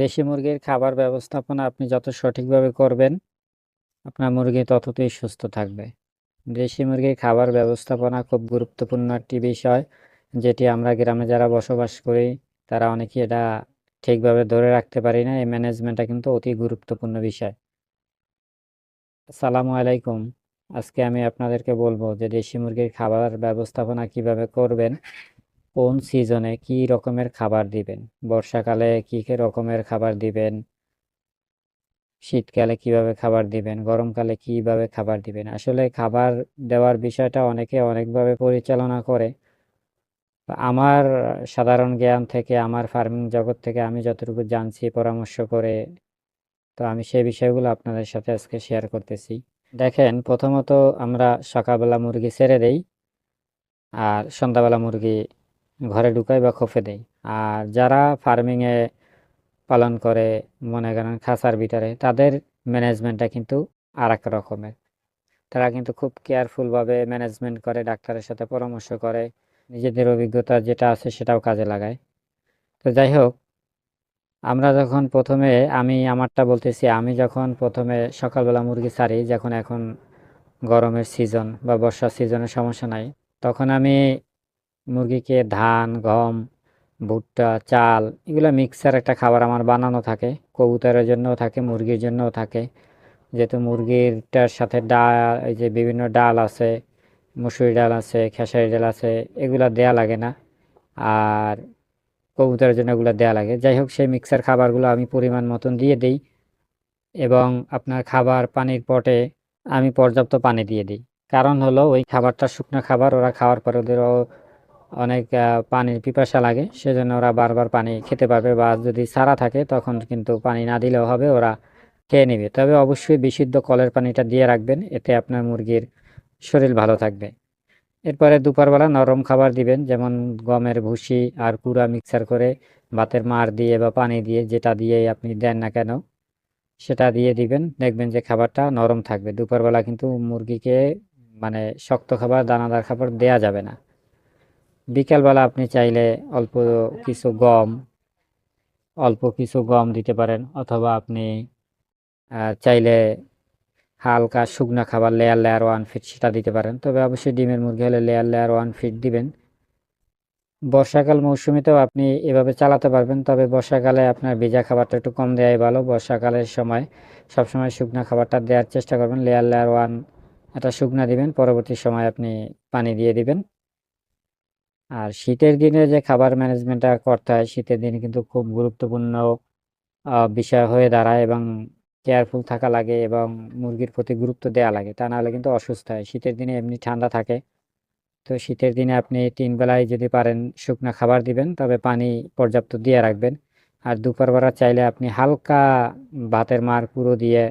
দেশি মুরগির খাবার ব্যবস্থাপনা আপনি যত সঠিকভাবে করবেন, আপনার মুরগি ততটাই সুস্থ থাকবে। দেশি মুরগির খাবার ব্যবস্থাপনা খুব গুরুত্বপূর্ণ একটি বিষয়, যেটি আমরা গ্রামে যারা বসবাস করি, তারা অনেকে এটা ঠিকভাবে ধরে রাখতে পারি না। এই ম্যানেজমেন্টটা কিন্তু অতি গুরুত্বপূর্ণ বিষয়। আসসালামু আলাইকুম। আজকে আমি আপনাদেরকে বলব যে দেশি মুরগির খাবার ব্যবস্থাপনা কীভাবে করবেন, কোন সিজনে কি রকমের খাবার দিবেন, বর্ষাকালে কি কি রকমের খাবার দিবেন, শীতকালে কীভাবে খাবার দিবেন, গরমকালে কীভাবে খাবার দিবেন। আসলে খাবার দেওয়ার বিষয়টা অনেকে অনেকভাবে পরিচালনা করে। আমার সাধারণ জ্ঞান থেকে, আমার ফার্মিং জগৎ থেকে আমি যতটুকু জানছি পরামর্শ করে, তো আমি সেই বিষয়গুলো আপনাদের সাথে আজকে শেয়ার করতেছি। দেখেন প্রথমত আমরা সকালবেলা মুরগি ছেড়ে দেই, আর সন্ধ্যাবেলা মুরগি ঘরে ঢুকাই বা খোপে দেয় আর যারা ফার্মিংয়ে পালন করে মনে করেন খাঁচার ভিতরে, তাদের ম্যানেজমেন্টটা কিন্তু আর এক রকমের। তারা কিন্তু খুব কেয়ারফুলভাবে ম্যানেজমেন্ট করে, ডাক্তারের সাথে পরামর্শ করে, নিজেদের অভিজ্ঞতা যেটা আছে সেটাও কাজে লাগায়। তো যাই হোক, আমরা যখন প্রথমে আমি আমারটা বলতেছি, আমি যখন প্রথমে সকালবেলা মুরগি ছাড়ি, যখন এখন গরমের সিজন বা বর্ষার সিজনের সমস্যা নাই, তখন আমি মুরগিকে ধান, গম, ভুট্টা, চাল এগুলো মিক্সার একটা খাবার আমার বানানো থাকে। কবুতরের জন্যও থাকে, মুরগির জন্যও থাকে। যেহেতু মুরগিরটার সাথে ডাল এই যে বিভিন্ন ডাল আছে, মুসুরি ডাল আছে, খেসারি ডাল আছে, এগুলো দেয়া লাগে না। আর কবুতরের জন্য এগুলো দেয়া লাগে। যাই হোক সেই মিক্সার খাবারগুলো আমি পরিমাণ মতন দিয়ে দিই এবং আপনার খাবার পানির পটে আমি পর্যাপ্ত পানি দিয়ে দিই। কারণ হলো ওই খাবারটা শুকনো খাবার, ওরা খাওয়ার পরে ওদেরও অনেক পানির পিপাসা লাগে, সেজন্য ওরা বারবার পানি খেতে পারবে বা যদি ছাড়া থাকে তখন কিন্তু পানি না দিলেও হবে, ওরা খেয়ে নেবে। তবে অবশ্যই বিশুদ্ধ কলের পানিটা দিয়ে রাখবেন, এতে আপনার মুরগির শরীর ভালো থাকবে। এরপরে দুপুরবেলা নরম খাবার দিবেন, যেমন গমের ভুসি আর কুড়া মিক্সার করে ভাতের মাড় দিয়ে বা পানি দিয়ে যেটা দিয়ে আপনি দেন না কেন, সেটা দিয়ে দিবেন। দেখবেন যে খাবারটা নরম থাকবে। দুপুরবেলা কিন্তু মুরগিকে মানে শক্ত খাবার, দানাদার খাবার দেয়া যাবে না। বিকালবেলা আপনি চাইলে অল্প কিছু গম, অল্প কিছু গম দিতে পারেন অথবা আপনি চাইলে হালকা শুকনা খাবার লেয়ার লেয়ার ওয়ান ফিট সেটা দিতে পারেন। তবে অবশ্যই ডিমের মুরগি হলে লেয়ার লেয়ার ওয়ান ফিট দিবেন। বর্ষাকাল মৌসুমিতেও আপনি এভাবে চালাতে পারবেন, তবে বর্ষাকালে আপনার ভেজা খাবারটা একটু কম দেওয়াই ভালো। বর্ষাকালের সময় সবসময় শুকনা খাবারটা দেওয়ার চেষ্টা করবেন। লেয়ার লেয়ার ওয়ান এটা শুকনা দিবেন, পরবর্তী সময় আপনি পানি দিয়ে দিবেন। আর শীতের দিনে যে খাবার ম্যানেজমেন্টটা করতে হয়, শীতের দিনে কিন্তু খুব গুরুত্বপূর্ণ বিষয় হয়ে দাঁড়ায় এবং কেয়ারফুল থাকা লাগে এবং মুরগির প্রতি গুরুত্ব দেওয়া লাগে, তা নাহলে কিন্তু অসুস্থ হয়। শীতের দিনে এমনি ঠান্ডা থাকে, তো শীতের দিনে আপনি তিন বেলায় যদি পারেন শুকনা খাবার দিবেন, তবে পানি পর্যাপ্ত দিয়ে রাখবেন। আর দুপুরবেলা চাইলে আপনি হালকা ভাতের মার কুড়ো দিয়ে,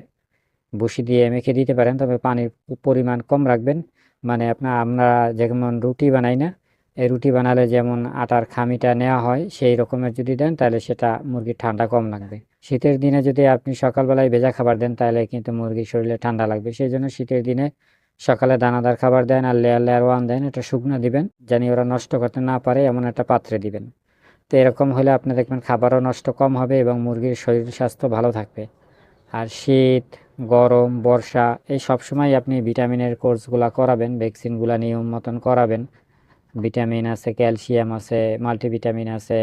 বসি দিয়ে মেখে দিতে পারেন, তবে পানির পরিমাণ কম রাখবেন। মানে আপনার আমরা যেমন রুটি বানাই না, রুটি বানালে যেমন আটার খামিটা নেওয়া হয়, সেই রকমের যদি দেন তাহলে সেটা মুরগির ঠান্ডা কম লাগবে। শীতের দিনে যদি আপনি সকালবেলায় ভেজা খাবার দেন, তাহলে কিন্তু মুরগির শরীরে ঠান্ডা লাগবে। সেই জন্য শীতের দিনে সকালে দানাদার খাবার দেন আর লেয়ার লেয়ার ওয়ান দেন, এটা শুকনো দিবেন, জানি ওরা নষ্ট করতে না পারে এমন একটা পাত্রে দিবেন। তো এরকম হলে আপনি দেখবেন খাবারও নষ্ট কম হবে এবং মুরগির শরীর স্বাস্থ্য ভালো থাকবে। আর শীত, গরম, বর্ষা এই সবসময় আপনি ভিটামিনের কোর্সগুলা করাবেন, ভ্যাকসিনগুলা নিয়ম মতন করাবেন। ভিটামিন আছে, ক্যালসিয়াম আছে, মাল্টিভিটামিন আছে,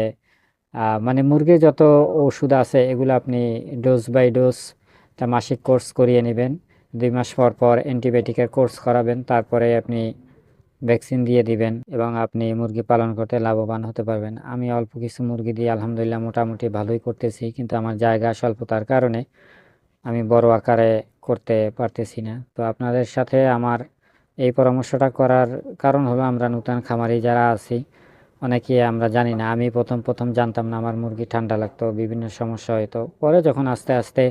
মানে মুরগির যত ওষুধ আছে এগুলো আপনি ডোজ বাই ডোজ তা মাসিক কোর্স করিয়ে নেবেন। দুই মাস পর পর অ্যান্টিবায়োটিকের কোর্স করাবেন, তারপরে আপনি ভ্যাকসিন দিয়ে দিবেন এবং আপনি মুরগি পালন করতে লাভবান হতে পারবেন। আমি অল্প কিছু মুরগি দিয়ে আলহামদুলিল্লাহ মোটামুটি ভালোই করতেছি, কিন্তু আমার জায়গা স্বল্পতার কারণে আমি বড় আকারে করতে পারতেছি না। তো আপনাদের সাথে আমার এই পরামর্শটা করার কারণ হলো আমরা নতুন খামারি যারা আছি, অনেকে আমরা জানি না। আমি প্রথম প্রথম জানতাম না, আমার মুরগি ঠান্ডা লাগতো, বিভিন্ন সমস্যা হতো। পরে যখন আস্তে আস্তে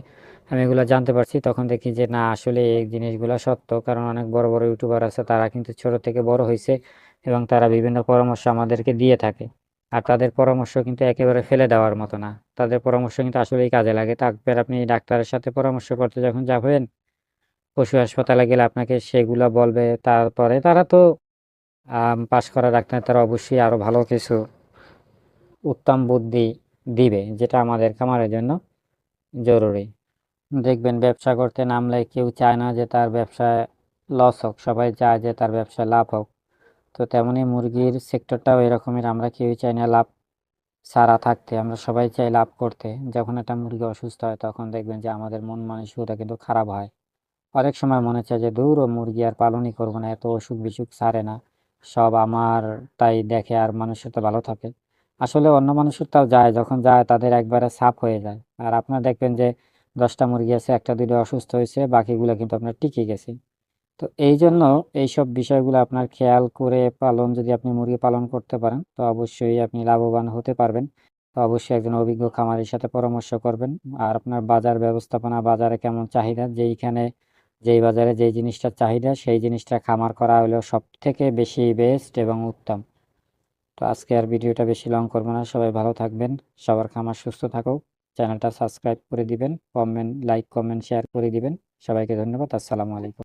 আমি এগুলো জানতে পারছি, তখন দেখি যে না আসলে এই জিনিসগুলো সত্য। কারণ অনেক বড় বড় ইউটিউবার আছে, তারা কিন্তু ছোট থেকে বড় হয়েছে এবং তারা বিভিন্ন পরামর্শ আমাদেরকে দিয়ে থাকে। আর তাদের পরামর্শ কিন্তু একেবারে ফেলে দেওয়ার মতো না। তাদের পরামর্শ কিন্তু আসলেই কাজে লাগে। তারপর আপনি ডাক্তারের সাথে পরামর্শ করতে যখন যাবেন, পশু হাসপাতালে গেলে আপনাকে সেগুলো বলবে। তারপরে তারা তো পাস করা ডাক্তার, তারা অবশ্যই আরও ভালো কিছু উত্তম বুদ্ধি দিবে যেটা আমাদের খামারের জন্য জরুরি। দেখবেন ব্যবসা করতে নামলে কেউ চায় না যে তার ব্যবসায় লস হোক সবাই চায় যে তার ব্যবসায় লাভ হোক। তো তেমনই মুরগির সেক্টরটাও এরকমের আমরা কেউই চাই না লাভ ছাড়া থাকতে আমরা সবাই চাই লাভ করতে। যখন একটা মুরগি অসুস্থ হয় তখন দেখবেন যে আমাদের মন মানসিকতা কিন্তু খারাপ হয়। অনেক সময় মনে চায় যে দূর ও মুরগি আর পালনই করব না, এত অসুখ বিসুখ ছাড়ে না। সব আমার তাই দেখে আর মানুষের তো ভালো থাকে। আসলে অন্য মানুষের তাও যায়, যখন যায় তাদের একবারে সাফ হয়ে যায়। আর আপনার দেখবেন যে দশটা মুরগি আছে, একটা দুটো অসুস্থ হয়েছে, বাকিগুলো কিন্তু আপনার টিকে গেছে। তো এই জন্য এইসব বিষয়গুলো আপনার খেয়াল করে পালন, যদি আপনি মুরগি পালন করতে পারেন, তো অবশ্যই আপনি লাভবান হতে পারবেন। তো অবশ্যই একজন অভিজ্ঞ খামারের সাথে পরামর্শ করবেন। আর আপনার বাজার ব্যবস্থাপনা, বাজারে কেমন চাহিদা, যেইখানে যেই বাজারে যেই জিনিসটার চাহিদা, সেই জিনিসটা খামার করা হলো সব থেকে বেশি বেস্ট এবং উত্তম। তো আজকে আর ভিডিওটা বেশি লং করব না। সবাই ভালো থাকবেন, সবার খামার সুস্থ থাকুক। চ্যানেলটা সাবস্ক্রাইব করে দিবেন কমেন্ট লাইক কমেন্ট শেয়ার করে দিবেন। সবাইকে ধন্যবাদ, আসসালামু আলাইকুম।